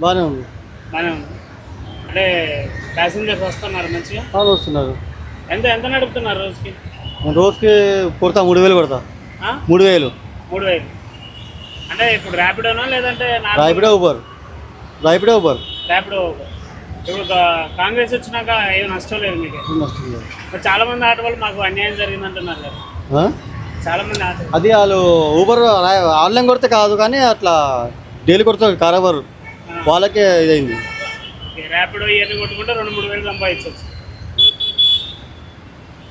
బాగానే ఉంది. బాగానే ఉంది. అంటే ప్యాసింజర్స్ వస్తున్నారు మంచిగా? వాళ్ళు వస్తున్నారు. ఎంత ఎంత నడుపుతున్నారు రోజుకి? రోజుకి కొడతా మూడు వేలు కొడతా. ఆ? మూడు వేలు. మూడు వేలు. అంటే ఇప్పుడు ర్యాపిడోనా లేదంటే రాయిపిడే ఊబర్ రాయిపిడే ఊబర్ ర్యాపిడో ఇప్పుడు కా- కాంగ్రెస్ వచ్చినాక ఏం నష్టం లేదు మీకు? నష్టం లేదు. మరి చాలా మంది ఆటో వాళ్ళు మాకు అన్యాయం జరిగింది అంటున్నారు కదా. ఆ? చాలా మంది ఆటో అది వాళ్ళు ఊబర్ ఆన్లైన్ కొడితే కాదు కానీ అట్లా డైలీ కొడతారు కారబారు వాళ్ళకే ఇదైంది. ర్యాపిడో ఇవన్నీ కొట్టుకుంటే రెండు మూడు వేలు సంపాదించవచ్చు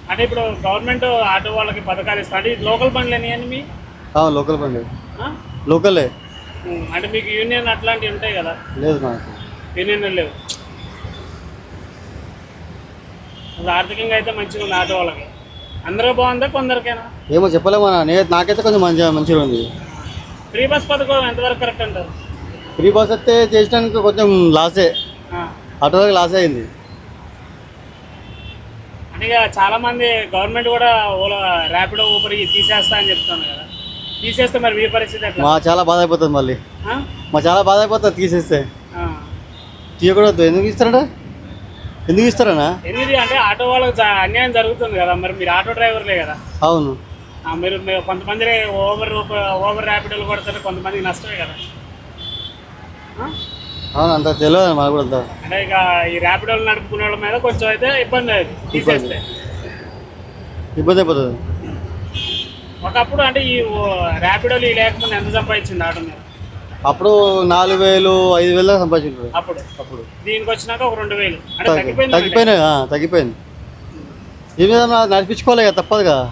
అంటే ఇప్పుడు గవర్నమెంట్ ఆటో వాళ్ళకి పథకాలు ఇది లోకల్ బండ్లు ఎన్ని అని మీ? లోకల్ బండి ఆ? లోకలే. అంటే మీకు యూనియన్ అట్లాంటివి ఉంటాయి కదా? లేదు నాకు యూనియన్ లేవు. ఆర్థికంగా అయితే మంచిగా ఉంది ఆటో వాళ్ళకి. అందరూ బాగుందా కొందరికైనా? ఏమో చెప్పలేమో నే నాకైతే కొంచెం మంచిగా మంచిగా ఉంది. ఫ్రీ బస్ పథకం ఎంతవరకు కరెక్ట్ అంటారు? ఫ్రీ బస్ అయితే చేసడానికి కొంచెం లాసే. ఆటో వాళ్ళకి లాసే అయింది. అంటే ఇక చాలా మంది గవర్నమెంట్ కూడా ఓలా ర్యాపిడో ఊపర్ తీసేస్తా అని చెప్తాను కదా. తీసేస్తే మరి మీ పరిస్థితి ఎట్లా? మా చాలా బాధ అయిపోతుంది మళ్ళీ. ఆ? మా చాలా బాధ అయిపోతుంది తీసేస్తే. ఆ. తీయకూడదు. ఎందుకు ఇస్తారడా ఎందుకు ఇస్తారనా? ఎందుకు అంటే ఆటో వాళ్ళకి జ- అన్యాయం జరుగుతుంది కదా. మరి మీరు ఆటో డ్రైవర్లే కదా. అవును. ఆ, మీరు మీరు కొంతమంది ఓవర్ ఓవర్ ర్యాపిడోలు కొడతారు. కొంతమందికి నష్టమే కదా? అవును అంత తెలియదు మాకు కూడా అంత. అంటే ఇక ఈ ర్యాపిడోలు నడుపుకునే వాళ్ళ మీద కొంచెం అయితే ఇబ్బంది అవుతుంది తీసేస్తే. ఇబ్బంది అయిపోతుంది. ఒకప్పుడు అంటే ఈ ర్యాపిడోలు ఈ లేకపోతే ఎంత సంపాదించింది ఆటో మీద? అప్పుడు నాలుగు వేలు ఐదు వేలు సంపాదించారు అప్పుడు? అప్పుడు. దీనికి వచ్చినాక ఒక రెండు వేలు. తగ్గిపోయింది తగ్గిపోయింది. ఈ మీద కదా తప్పదు కదా